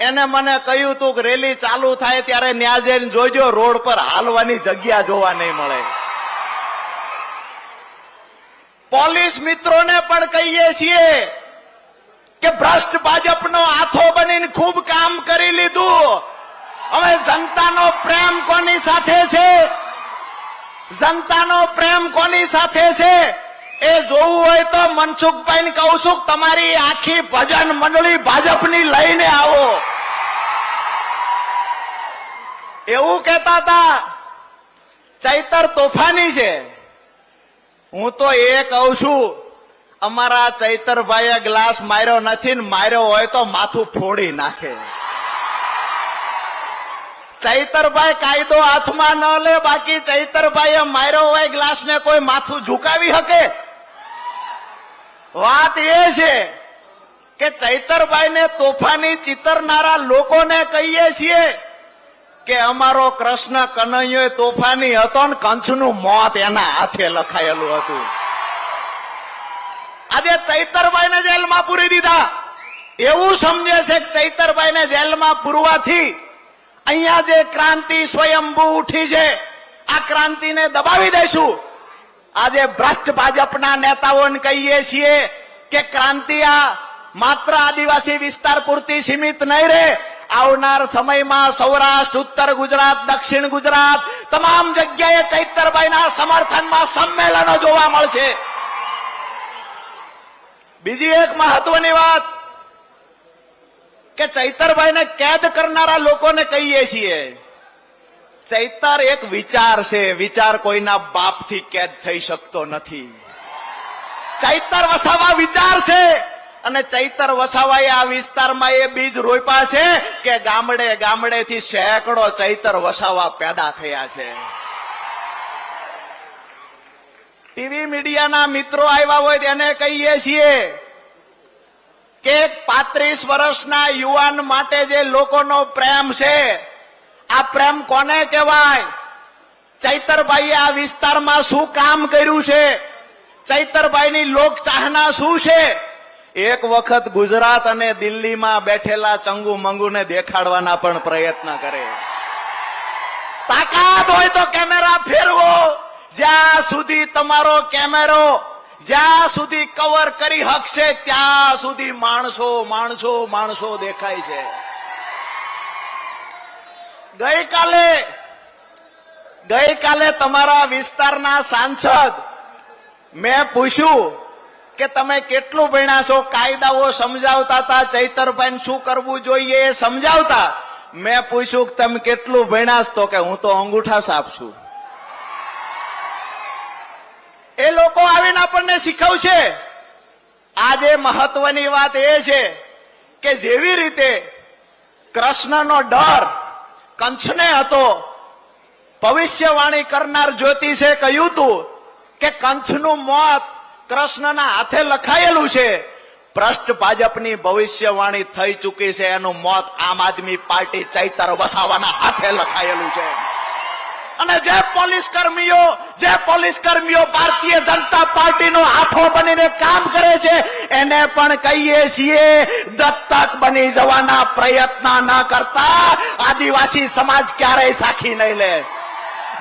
એને મને કહ્યું, તું કે રેલી ચાલુ થાય ત્યારે ન્યા જોજો, રોડ પર હાલવાની જગ્યા જોવા નહીં મળે. પોલીસ મિત્રોને પણ કહીએ છીએ કે ભ્રષ્ટ ભાજપનો આથો બનીને ખૂબ કામ કરી લીધું. હવે જનતાનો પ્રેમ કોની સાથે છે? જનતાનો પ્રેમ કોની સાથે છે? એ જોવું હોય તો મનસુખભાઈ કહું છું તમારી આખી ભજન મંડળી ભાજપની લઈને આવો. એવું કહેતા હતા, ચૈતર તોફાની છે. હું તો એ કહું છું, અમારા ચૈતરભાઈએ ગ્લાસ માર્યો નથી ને માર્યો હોય તો માથું ફોડી નાખે. ચૈતરભાઈ કાયદો હાથમાં ન લે, બાકી ચૈતરભાઈએ માર્યો હોય ગ્લાસ ને કોઈ માથું ઝુકાવી શકે? વાત એ છે કે ચૈતરભાઈને તોફાની ચિતરનારા લોકોને કહીએ છીએ કે અમારો કૃષ્ણ કનૈયો તોફાની હતો ને કંસનું મોત એના હાથે લખાયેલું હતું. આજે ચૈતરભાઈને જેલમાં પૂરી દીધા. એવું સમજે છે કે ચૈતરભાઈને જેલમાં પૂરવાથી અહીંયા જે ક્રાંતિ સ્વયંભૂ ઉઠી છે, આ ક્રાંતિને દબાવી દઈશું. આજે ભ્રષ્ટ ભાજપના નેતાઓને કહીએ છીએ કે ક્રાંતિ આ માત્ર આદિવાસી વિસ્તાર પૂરતી સીમિત નહીં રહે આવનાર સમયમાં સૌરાષ્ટ્ર, ઉત્તર ગુજરાત, દક્ષિણ ગુજરાત, તમામ જગ્યાએ ચૈતરભાઈના સમર્થનમાં સંમેલનો જોવા મળશે. બીજી એક મહત્વની વાત કે ચૈતરભાઈને કેદ કરનારા લોકોને કહીએ છીએ. ચૈતર એક વિચાર છે, વિચાર કોઈના બાપથી કેદ થઈ શકતો નથી. ચૈતર વસાવા વિચાર છે. અને ચૈતર વસાવાએ આ વિસ્તારમાં એ બીજ રોપ્યા છે કે ગામડે ગામડેથી સેંકડો ચૈતર વસાવા પેદા થયા છે. ટીવી મીડિયાના મિત્રો આવ્યા હોય તેને કહીએ છીએ કે પાંત્રીસ વર્ષના યુવાન માટે જે લોકોનો પ્રેમ છે, આ પ્રેમ કોને કહેવાય? ચૈતરભાઈએ આ વિસ્તારમાં શું કામ કર્યું છે? ચૈતરભાઈની લોક ચાહના શું છે? એક વખત ગુજરાત અને દિલ્હીમાં બેઠેલા ચંગુ મંગુને દેખાડવાના પણ પ્રયત્ન કરે. તાકાત હોય તો કેમેરા ફેરવો. જ્યાં સુધી તમારો કેમેરો, જ્યાં સુધી કવર કરી હકશે, ત્યાં સુધી માણસો માણસો માણસો દેખાય છે. ગઈકાલે ગઈકાલે તમારા વિસ્તારના સાંસદ મેં પૂછ્યું કે તમે કેટલું ભણ્યા છો? કાયદાઓ સમજાવતા હતા ચૈતરભાઈ શું કરવું જોઈએ એ સમજાવતા. મેં પૂછ્યું કે તમે કેટલું ભણ્યા? તો કે હું તો અંગૂઠા સાફ છું. એ લોકો આવીને આપણને શીખવશે. આજે મહત્વની વાત એ છે કે જેવી રીતે કૃષ્ણનો ડર કંસને હતો, ભવિષ્યવાણી કરનાર જ્યોતિષે કહ્યું હતું કે કંસનું મોત કૃષ્ણના હાથે લખાયેલું છે ભ્રષ્ટ ભાજપની ભવિષ્યવાણી થઈ ચૂકી છે, એનું મોત આમ આદમી પાર્ટી ચૈતર વસાવાના હાથે લખાયેલું છે. અને જે પોલીસ કર્મીઓ, જે પોલીસ કર્મીઓ ભારતીય જનતા પાર્ટીનો હાથો બનીને કામ કરે છે, એને પણ કહીએ છીએ, દત્તક બની જવાના પ્રયત્ન ન કરતા, આદિવાસી સમાજ ક્યારેય સાખી નહીં લે.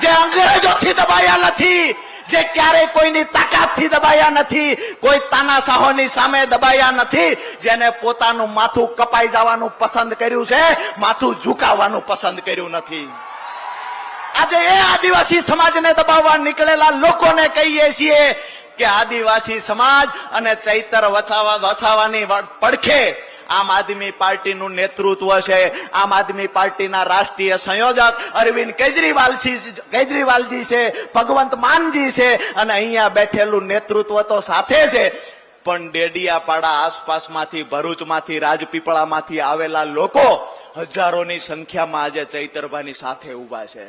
જે અંગ્રેજોથી દબાયા નથી જે ક્યારેય કોઈની તાકાતથી દબાયા નથી, કોઈ તાનાશાહોની સામે દબાયા નથી, જેને પોતાનું માથું કપાઈ જવાનું પસંદ કર્યું છે, માથું ઝુકાવવાનું પસંદ કર્યું નથી. આજે એ આદિવાસી સમાજને દબાવવા નીકળેલા લોકોને કહીએ છીએ કે આદિવાસી સમાજ અને ચૈતર વસાવા વસાવાની પડખે આમ આદમી પાર્ટીનું નેતૃત્વ છે. આમ આદમી પાર્ટીના રાષ્ટ્રીય સંયોજક અરવિંદ કેજરીવાલજી કેજરીવાલજી છે, ભગવંત માનજી છે અને અહીંયા બેઠેલું નેતૃત્વ તો સાથે છે. પણ ડેડિયાપાડા આસપાસમાંથી, ભરૂચમાંથી, રાજપીપળામાંથી આવેલા લોકો હજારોની સંખ્યામાં આજે ચૈતરભાની સાથે ઊભા છે.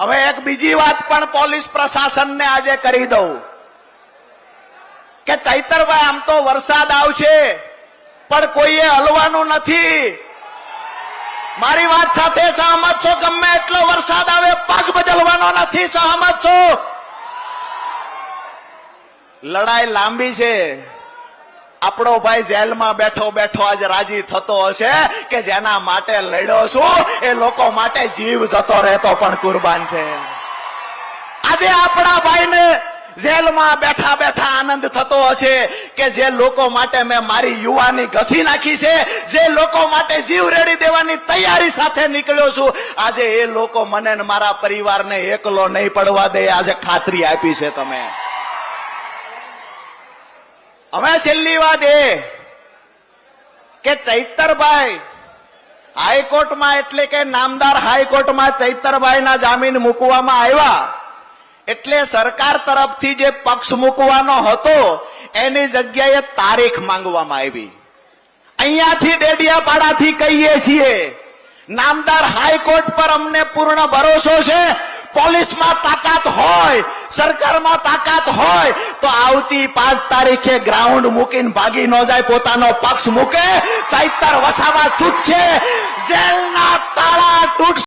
હવે એક બીજી વાત પણ પોલીસ પ્રશાસનને આજે કરી દઉં. કે ચૈતરભાઈ, આમ તો વરસાદ આવશે, પણ કોઈએ હલવાનું નથી. મારી વાત સાથે સહમત છો, ગમે એટલો વરસાદ આવે પગ બદલવાનો નથી, સહમત છો. લડાઈ લાંબી છે. આપણો ભાઈ જેલમાં બેઠો બેઠો આજ રાજી થતો હશે કે જેના માટે લડ્યો છું, એ લોકો માટે જીવ જતો રહેતો પણ કુરબાન છે. આજે આપણા ભાઈને જેલમાં બેઠા બેઠા આનંદ થતો હશે કે જે લોકો માટે મેં મારી યુવાની ઘસી નાખી છે, જે લોકો માટે જીવ રેડી દેવાની તૈયારી સાથે નીકળ્યો છું, આજે એ લોકો મને મારા પરિવારને એકલો નહીં પડવા દે, આજે ખાતરી આપી છે તમે. હવે છેલ્લી વાત એ કે ચૈતરભાઈ હાઈકોર્ટમાં એટલે કે નામદાર હાઈકોર્ટમાં ચૈતરભાઈના જામીન મૂકવામાં આવ્યા. એટલે સરકાર તરફથી જે પક્ષ મૂકવાનો હતો, એની જગ્યાએ તારીખ માંગવામાં આવી. અહીંયાથી ડેડિયાપાડાથી કહીએ છીએ, નામદાર હાઈકોર્ટ પર અમને પૂર્ણ ભરોસો છે, પોલીસમાં તાકાત હોય, સરકારમાં તાકાત હોય, તો આવતી પાંચ તારીખે ગ્રાઉન્ડ મૂકીને ભાગી ન જાય, પોતાનો પક્ષ મૂકે, ચૈતર વસાવા છૂટશે જેલ